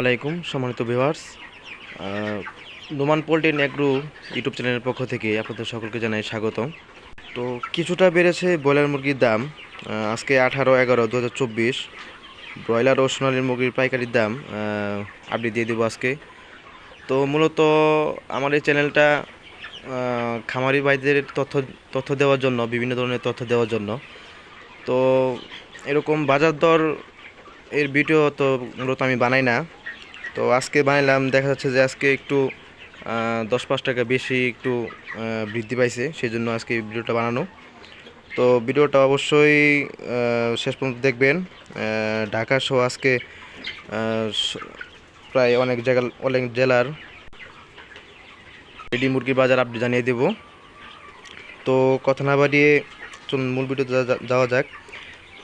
আলাইকুম, সম্মানিত viewers. Noman poultry নেগ্রু ইউটিউব চ্যানেলের পক্ষ থেকে আপনাদের সকলকে জানাই স্বাগতম। তো কিছুটা বেড়েছে ব্রয়লার মুরগির দাম। আজকে আঠারো এগারো দু হাজার চব্বিশ। ব্রয়লার ও সোনালী মুরগির পাইকারির দাম আপডেট দিয়ে দেবো আজকে। তো মূলত আমার এই চ্যানেলটা খামারি ভাইদের তথ্য তথ্য দেওয়ার জন্য, বিভিন্ন ধরনের তথ্য দেওয়ার জন্য। তো এরকম বাজার দর এর ভিডিও তো মূলত আমি বানাই না। তো আজকে বানাইলাম, দেখা যাচ্ছে যে আজকে একটু দশ পাঁচ টাকা বেশি একটু বৃদ্ধি পাইছে সেই জন্য আজকে ভিডিওটা বানানো। তো ভিডিওটা অবশ্যই শেষ পর্যন্ত দেখবেন। ঢাকা সহ আজকে প্রায় অনেক জায়গা, অনেক জেলার রেডি মুরগির বাজার আপনি জানিয়ে দেব। তো কথা না বাড়িয়ে মূল ভিডিওতে যাওয়া যাক।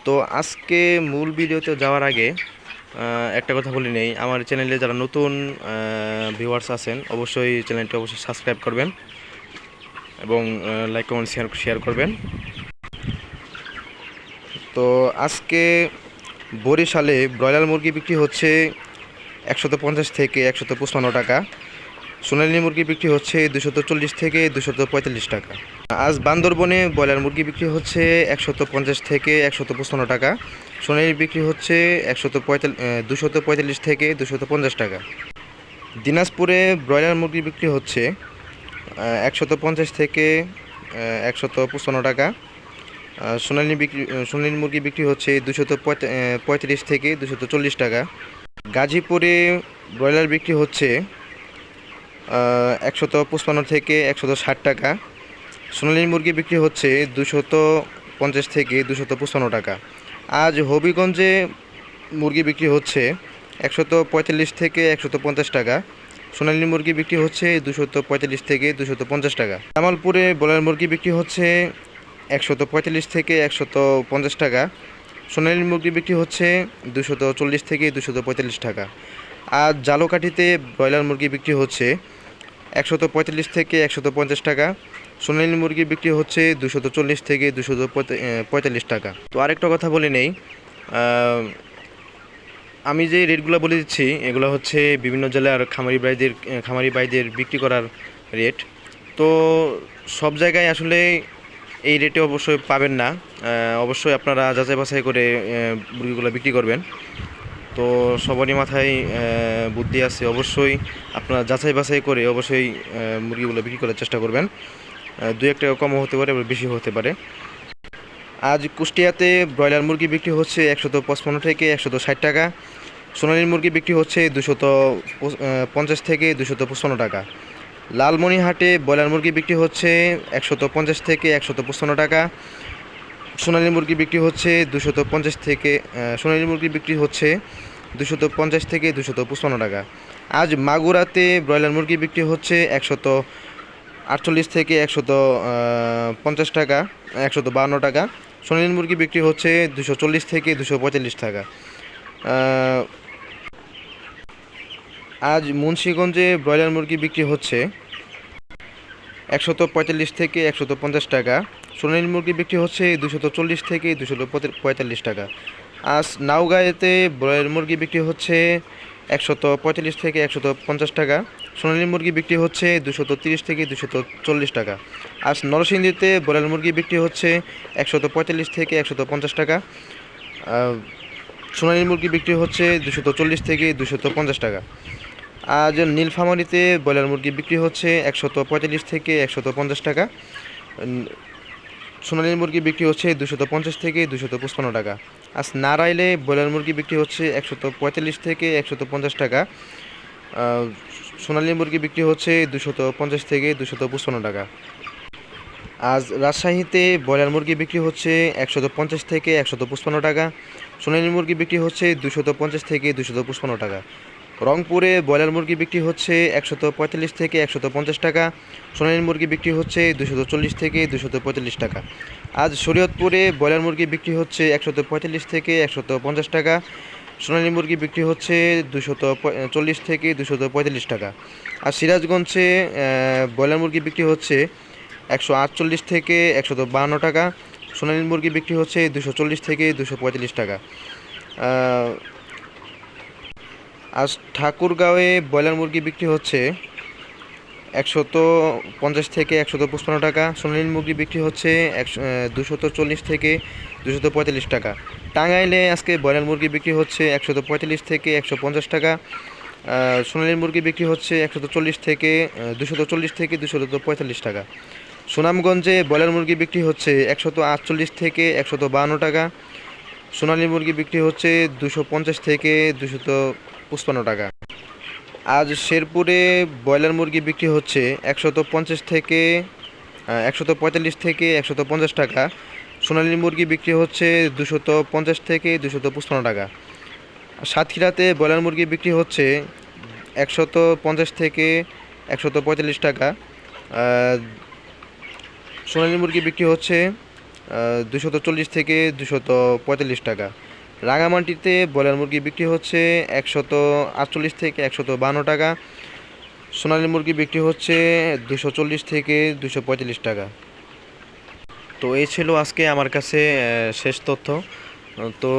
তো আজকে মূল ভিডিওতে যাওয়ার আগে একটা কথা বলি নেই, আমার চ্যানেলে যারা নতুন ভিউয়ার্স আছেন, অবশ্যই চ্যানেলটি অবশ্যই সাবস্ক্রাইব করবেন এবং লাইক কমেন্ট শেয়ার শেয়ার করবেন। তো আজকে বরিশালে ব্রয়লার মুরগি বিক্রি হচ্ছে একশত পঞ্চাশ থেকে একশত টাকা। সোনালী মুরগি বিক্রি হচ্ছে দুশত চল্লিশ থেকে দুশত পঁয়তাল্লিশ টাকা। আজ বান্দরবনে ব্রয়লার মুরগি বিক্রি হচ্ছে একশত পঞ্চাশ থেকে একশত পঁচপান্ন টাকা। সোনালী বিক্রি হচ্ছে একশত পঁয়তাল্লিশ দুশত পঁয়তাল্লিশ থেকে দুশত পঞ্চাশ টাকা। দিনাজপুরে ব্রয়লার মুরগি বিক্রি হচ্ছে একশত পঞ্চাশ থেকে একশত পঁচপান্ন টাকা। সোনালী বিক্রি সোনালী মুরগি বিক্রি হচ্ছে দুশত পঁয়ত্রিশ থেকে দুশত চল্লিশ টাকা। গাজীপুরে ব্রয়লার বিক্রি হচ্ছে একশত পঁচপান্ন থেকে একশত ষাট টাকা। সোনালী মুরগি বিক্রি হচ্ছে দুশত পঞ্চাশ থেকে দুশত পঁচপান্ন টাকা। আজ হবিগঞ্জে মুরগি বিক্রি হচ্ছে একশত পঁয়তাল্লিশ থেকে একশত পঞ্চাশ টাকা। সোনালী মুরগি বিক্রি হচ্ছে দুশত পঁয়তাল্লিশ থেকে দুশত পঞ্চাশ টাকা। জামালপুরে ব্রয়লার মুরগি বিক্রি হচ্ছে একশত পঁয়তাল্লিশ থেকে একশত পঞ্চাশ টাকা। সোনালী মুরগি বিক্রি হচ্ছে দুশত চল্লিশ থেকে দুশত পঁয়তাল্লিশ টাকা। আর জালোকাঠিতে ব্রয়লার মুরগি বিক্রি হচ্ছে একশত পঁয়তাল্লিশ থেকে একশত পঞ্চাশ টাকা। সোনালী মুরগি বিক্রি হচ্ছে দুশত চল্লিশ থেকে দুশত পঁয়তাল্লিশ টাকা। তো আরেকটা কথা বলে নেই আমি যে রেটগুলো বলে দিচ্ছি, এগুলো হচ্ছে বিভিন্ন জেলার খামারি বাইদের খামারি বাইদের বিক্রি করার রেট। তো সব জায়গায় আসলে এই রেটে অবশ্যই পাবেন না। অবশ্যই আপনারা যাচাই বাছাই করে মুরগিগুলো বিক্রি করবেন। তো সবারই মাথায় বুদ্ধি আছে অবশ্যই। আপনারা যাচাই বাছাই করে অবশ্যই মুরগিগুলো বিক্রি করার চেষ্টা করবেন। দু এক টাকা কমও হতে পারে বেশি হতে পারে। আজ কুষ্টিয়াতে ব্রয়লার মুরগি বিক্রি হচ্ছে একশত পঁচপন্ন থেকে একশত ষাট টাকা। সোনালী মুরগি বিক্রি হচ্ছে দুশত পঞ্চাশ থেকে দুশত পঁচপান্ন টাকা। লালমনিহাটে ব্রয়লার মুরগি বিক্রি হচ্ছে একশত পঞ্চাশ থেকে একশত পঁচপান্ন টাকা। সোনালী মুরগি বিক্রি হচ্ছে দুশত পঞ্চাশ থেকে সোনালী মুরগি বিক্রি হচ্ছে দুশত পঞ্চাশ থেকে দুশত পঁচপান্ন টাকা। আজ মাগুরাতে ব্রয়লার মুরগি বিক্রি হচ্ছে একশত আটচল্লিশ থেকে একশত পঞ্চাশ টাকা, একশত বাহান্ন টাকা। সোনালী মুরগি বিক্রি হচ্ছে দুশো চল্লিশ থেকে দুশো পঁয়তাল্লিশ টাকা। আজ মুন্সীগঞ্জে ব্রয়লার মুরগি বিক্রি হচ্ছে একশত পঁয়তাল্লিশ থেকে একশত পঞ্চাশ টাকা। সোনালী মুরগি বিক্রি হচ্ছে দুশত চল্লিশ থেকে দুশত পঁয়তাল্লিশ টাকা। আজ নাওগাঁয়েতে ব্রয়লার মুরগি বিক্রি হচ্ছে একশত পঁয়তাল্লিশ থেকে একশত পঞ্চাশ টাকা। সোনালী মুরগি বিক্রি হচ্ছে দুশত তিরিশ থেকে দুশত চল্লিশ টাকা। আজ নরসিংদীতে ব্রয়লার মুরগি বিক্রি হচ্ছে একশত পঁয়তাল্লিশ থেকে একশত পঞ্চাশ টাকা। সোনালী মুরগি বিক্রি হচ্ছে দুশত চল্লিশ থেকে দুশত পঞ্চাশ টাকা। আজ নীলফামারিতে ব্রয়লার মুরগি বিক্রি হচ্ছে একশত পঁয়তাল্লিশ থেকে একশত পঞ্চাশ টাকা। সোনালী মুরগি বিক্রি হচ্ছে দুশত পঞ্চাশ থেকে দুশত পঁচপান্ন টাকা। আজ নারাইলে ব্রয়লার মুরগি বিক্রি হচ্ছে একশত পঁয়তাল্লিশ থেকে একশত পঞ্চাশ টাকা। সোনালী মুরগি বিক্রি হচ্ছে দুশত পঞ্চাশ থেকে দুশত পঁচপান্ন টাকা। আজ রাজশাহীতে ব্রয়লার মুরগি বিক্রি হচ্ছে একশত পঞ্চাশ থেকে একশত পঁচপান্ন টাকা। সোনালী মুরগি বিক্রি হচ্ছে দুশত পঞ্চাশ থেকে দুশত পঁচপান্ন টাকা। রংপুরে ব্রয়লার মুরগি বিক্রি হচ্ছে একশত পঁয়তাল্লিশ থেকে একশত পঞ্চাশ টাকা, সোনালী মুরগি বিক্রি হচ্ছে দুশত চল্লিশ থেকে দুশত পঁয়তাল্লিশ টাকা। আজ শরীয়তপুরে ব্রয়লার মুরগি বিক্রি হচ্ছে একশত পঁয়তাল্লিশ থেকে একশত পঞ্চাশ টাকা, সোনালী মুরগি বিক্রি হচ্ছে দুশত চল্লিশ থেকে দুশত পঁয়তাল্লিশ টাকা। আর সিরাজগঞ্জে ব্রয়লার মুরগি বিক্রি হচ্ছে একশো আটচল্লিশ থেকে একশত বাহান্ন টাকা, সোনালী মুরগি বিক্রি হচ্ছে দুশো চল্লিশ থেকে দুশো পঁয়তাল্লিশ টাকা। আজ ঠাকুরগাঁওয়ে ব্রয়লার মুরগি বিক্রি হচ্ছে একশত পঞ্চাশ থেকে একশত পঁচপান্ন টাকা সোনালী মুরগি বিক্রি হচ্ছে একশো দুশত চল্লিশ থেকে দুশত পঁয়তাল্লিশ টাকা। টাঙ্গাইলে আজকে ব্রয়লার মুরগি বিক্রি হচ্ছে একশত পঁয়তাল্লিশ থেকে একশো পঞ্চাশ টাকা আহ, সোনালী মুরগি বিক্রি হচ্ছে একশত চল্লিশ থেকে দুশত চল্লিশ থেকে দুশত পঁয়তাল্লিশ টাকা। সুনামগঞ্জে ব্রয়লার মুরগি বিক্রি হচ্ছে একশত আটচল্লিশ থেকে একশত বাহান্ন টাকা সোনালী মুরগি বিক্রি হচ্ছে দুশো পঞ্চাশ থেকে দুশত পঁচপান্ন টাকা। আজ শেরপুরে ব্রয়লার মুরগি বিক্রি হচ্ছে একশত পঞ্চাশ থেকে একশত পঁয়তাল্লিশ থেকে একশত পঞ্চাশ টাকা। সোনালী মুরগি বিক্রি হচ্ছে দুশত পঞ্চাশ থেকে দুশত পঁচপান্ন টাকা। সাতক্ষীরাতে ব্রয়লার মুরগি বিক্রি হচ্ছে একশত পঞ্চাশ থেকে একশত পঁয়তাল্লিশ টাকা। সোনালী মুরগি বিক্রি হচ্ছে দুশত চল্লিশ থেকে দুশত পঁয়তাল্লিশ টাকা। রাঙামাটিতে ব্রয়লার মুরগি বিক্রি হচ্ছে একশত আটচল্লিশ থেকে একশত বান্ন টাকা। সোনালী মুরগি বিক্রি হচ্ছে দুশো চল্লিশ থেকে দুশো পঁয়তাল্লিশ টাকা। তো এই ছিল আজকে আমার কাছে শেষ তথ্য। তো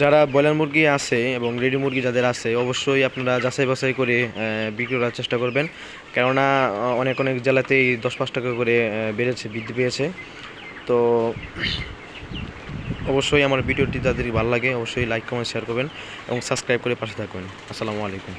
যারা ব্রয়লার মুরগি আছে এবং রেডি মুরগি যাদের আছে, অবশ্যই আপনারা যাচাই বাছাই করে বিক্রি করার চেষ্টা করবেন। কেননা অনেক অনেক জেলাতেই দশ পাঁচ টাকা করে বেড়েছে, বৃদ্ধি পেয়েছে। তো অবশ্যই আমার ভিডিওটি যাদের ভালো লাগে, অবশ্যই লাইক কমেন্ট শেয়ার করবেন এবং সাবস্ক্রাইব করে পাশে থাকবেন। আসসালামু আলাইকুম।